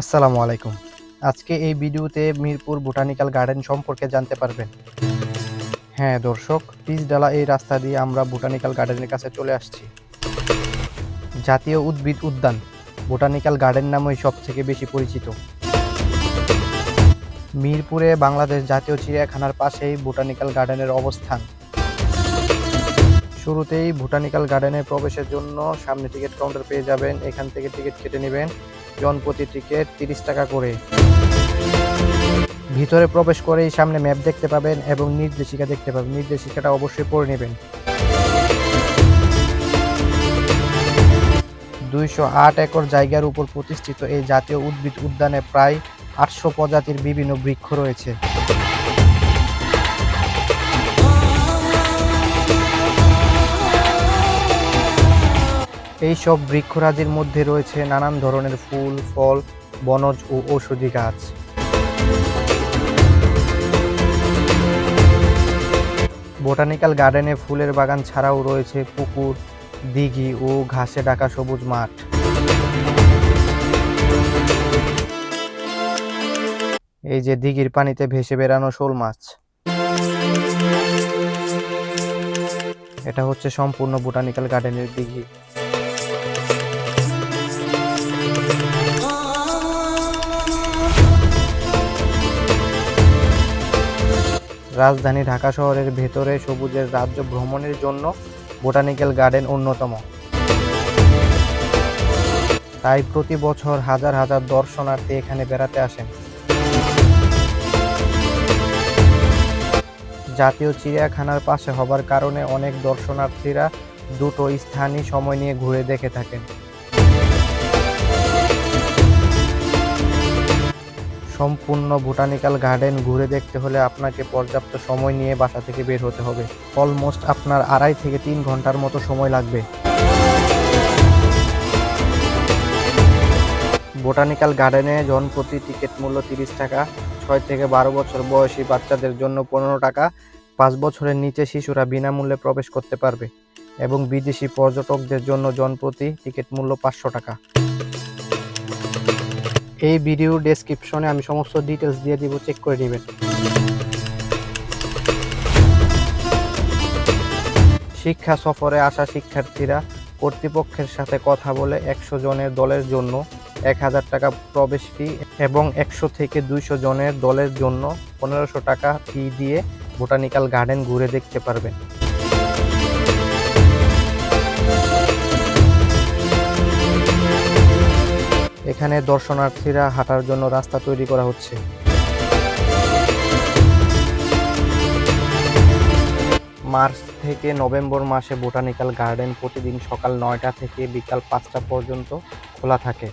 আসসালামু আলাইকুম। আজকে এই ভিডিওতে মিরপুর বোটানিক্যাল গার্ডেন সম্পর্কে জানতে পারবেন। হ্যাঁ দর্শক পিচডালা এই রাস্তা দিয়ে আমরা বোটানিক্যাল গার্ডেনের কাছে চলে আসছি। জাতীয় উদ্ভিদ উদ্যান, বোটানিক্যাল গার্ডেন নামই সব থেকে বেশি পরিচিত। মিরপুরে বাংলাদেশ জাতীয় চিড়িয়াখানার পাশেই বোটানিক্যাল গার্ডেনের অবস্থান। শুরুতেই বোটানিক্যাল গার্ডেনে প্রবেশের জন্য সামনে টিকিট কাউন্টার পেয়ে যাবেন, এখান থেকে টিকিট কেটে নেবেন। জনপ্রতি টিকিট তিরিশ টাকা করে। ভিতরে প্রবেশ করেই সামনে ম্যাপ দেখতে পাবেন এবং নির্দেশিকা দেখতে পাবেন। নির্দেশিকাটা অবশ্যই পড়ে নেবেন। দুইশো আট একর জায়গার উপর প্রতিষ্ঠিত এই জাতীয় উদ্ভিদ উদ্যানে প্রায় আটশো প্রজাতির বিভিন্ন বৃক্ষ রয়েছে। এই সব বৃক্ষরাজির মধ্যে রয়েছে নানান ধরনের ফুল, ফল, বনজ ও ঔষধি গাছ। বোটানিক্যাল গার্ডেনে ফুলের বাগান ছাড়াও রয়েছে পুকুর, দিঘি ও ঘাসে ঢাকা সবুজ মাঠ। এই যে দিঘির পানিতে ভেসে বেড়ানো শোল মাছ। এটা হচ্ছে সম্পূর্ণ বোটানিক্যাল গার্ডেনের দিঘি। রাজধানী ঢাকা শহরের ভেতরে সবুজের রাজ্য ভ্রমণের জন্য বোটানিক্যাল গার্ডেন অন্যতম। তাই প্রতি বছর হাজার হাজার দর্শনার্থী এখানে বেড়াতে আসেন। জাতীয় চিড়িয়াখানার পাশে হবার কারণে অনেক দর্শনার্থীরা দুটো স্থানই সময় নিয়ে ঘুরে দেখে থাকেন। সম্পূর্ণ বোটানিক্যাল গার্ডেন ঘুরে দেখতে হলে আপনাকে পর্যাপ্ত সময় নিয়ে বাসা থেকে বের হতে হবে। অলমোস্ট আপনার আড়াই থেকে তিন ঘণ্টার মতো সময় লাগবে। বোটানিক্যাল গার্ডেনে জনপ্রতি টিকিট মূল্য তিরিশ টাকা, ছয় থেকে বারো বছর বয়সী বাচ্চাদের জন্য পনেরো টাকা। পাঁচ বছরের নিচে শিশুরা বিনামূল্যে প্রবেশ করতে পারবে এবং বিদেশি পর্যটকদের জন্য জনপ্রতি টিকিট মূল্য পাঁচশো টাকা। এই ভিডিও ডেসক্রিপশনে আমি সমস্ত ডিটেলস দিয়ে দিব চেক করে নেবেন। শিক্ষা সফরে আসা শিক্ষার্থীরা কর্তৃপক্ষের সাথে কথা বলে একশো জনের দলের জন্য এক হাজার টাকা প্রবেশ ফি এবং একশো থেকে দুইশো জনের দলের জন্য পনেরোশো টাকা ফি দিয়ে বোটানিক্যাল গার্ডেন ঘুরে দেখতে পারবেন। এখানে দর্শনার্থীরা হাঁটার জন্য রাস্তা তৈরি করা হচ্ছে। মার্চ থেকে নভেম্বর মাসে বোটানিক্যাল গার্ডেন প্রতিদিন সকাল নয়টা থেকে বিকাল পাঁচটা পর্যন্ত খোলা থাকে।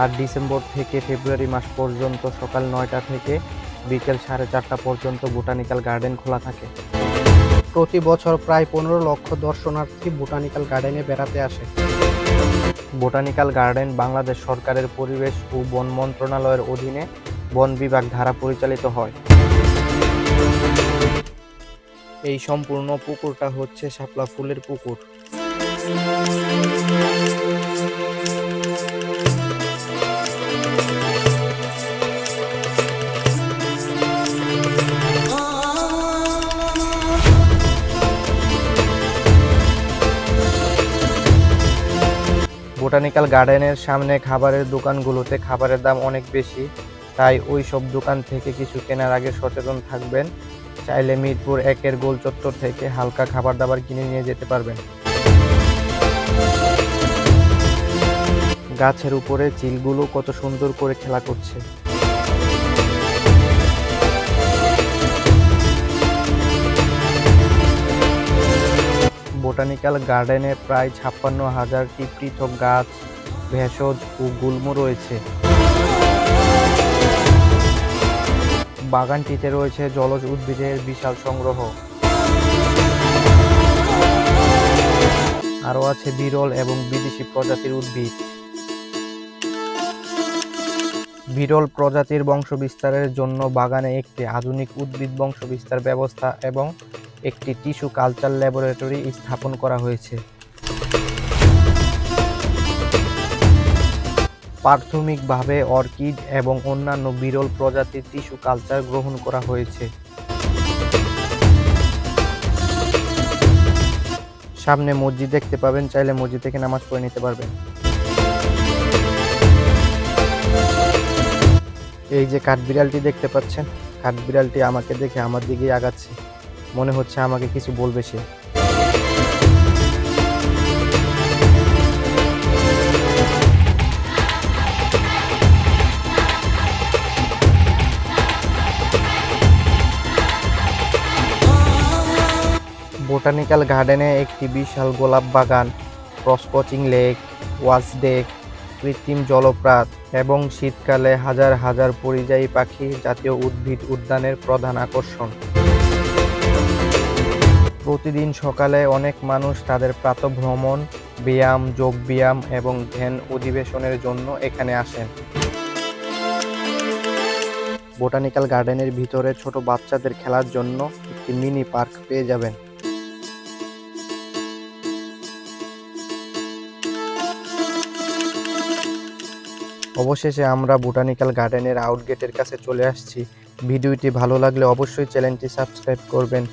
আর ডিসেম্বর থেকে ফেব্রুয়ারি মাস পর্যন্ত সকাল নয়টা থেকে বিকেল সাড়ে চারটা পর্যন্ত বোটানিক্যাল গার্ডেন খোলা থাকে। প্রতি বছর প্রায় পনেরো লক্ষ দর্শনার্থী বোটানিক্যাল গার্ডেনে বেড়াতে আসে। বোটানিক্যাল গার্ডেন বাংলাদেশ সরকারের পরিবেশ ও বন মন্ত্রণালয়ের অধীনে বন বিভাগ ধারা পরিচালিত হয়। এই সম্পূর্ণ পুকুরটা হচ্ছে শাপলা ফুলের পুকুর। বোটানিক্যাল গার্ডেনের সামনে খাবারের দোকানগুলোতে খাবারের দাম অনেক বেশি, তাই ওই সব দোকান থেকে কিছু কেনার আগে সচেতন থাকবেন। চাইলে মিরপুর একের গোল চত্বর থেকে হালকা খাবার দাবার কিনে নিয়ে যেতে পারবেন। গাছের উপরে চিলগুলো কত সুন্দর করে খেলা করছে। বোটানিক্যাল গার্ডেনে প্রায় ছাপ্পান্ন হাজারটি পৃথক গাছ, ভেষজ ও গুল্ম রয়েছে। বাগানটিতে রয়েছে জলজ উদ্ভিদের বিশাল সংগ্রহ। আরও আছে বিরল এবং বিদেশি প্রজাতির উদ্ভিদ। বিরল প্রজাতির বংশবিস্তারের জন্য বাগানে একটি আধুনিক উদ্ভিদ বংশবিস্তার ব্যবস্থা এবং একটি টিস্যু কালচার ল্যাবরেটরি স্থাপন করা হয়েছে। প্রাথমিকভাবে অর্কিড এবং অন্যান্য বিরল প্রজাতির টিস্যু কালচার গ্রহণ করা হয়েছে। সামনে মসজিদ দেখতে পাবেন, চাইলে মসজিদ থেকে নামাজ পড়ে নিতে পারবেন। এই যে কাঠবিড়ালটি দেখতে পাচ্ছেন, কাঠবিড়ালটি আমাকে দেখে আমার দিকেই আগাচ্ছে। মনে হচ্ছে আমাকে কিছু বলবে সে। বোটানিক্যাল গার্ডেনে একটি বিশাল গোলাপ বাগান ক্রসকচিং লেক ওয়াচ ডেক কৃত্রিম জলপ্রাত এবং শীতকালে হাজার হাজার পরিযায়ী পাখি জাতীয় উদ্ভিদ উদ্যানের প্রধান আকর্ষণ। প্রতিদিন সকালে অনেক মানুষ তাদের প্রাতভ্রমণ, ব্যায়াম যোগ ব্যায়াম এবং ধ্যান অধিবেশনের জন্য এখানে আসেন। বোটানিক্যাল গার্ডেনের ভিতরে ছোট বাচ্চাদের খেলার জন্য একটি মিনি পার্ক পেয়ে যাবেন। অবশেষে আমরা বোটানিক্যাল গার্ডেনের আউটগেটের কাছে চলে আসছি। ভিডিওটি ভালো লাগলে অবশ্যই চ্যানেলটি সাবস্ক্রাইব করবেন।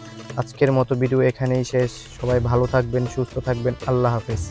আজকের মতো ভিডিও এখানেই শেষ। সবাই ভালো থাকবেন সুস্থ থাকবেন। আল্লাহ হাফেজ।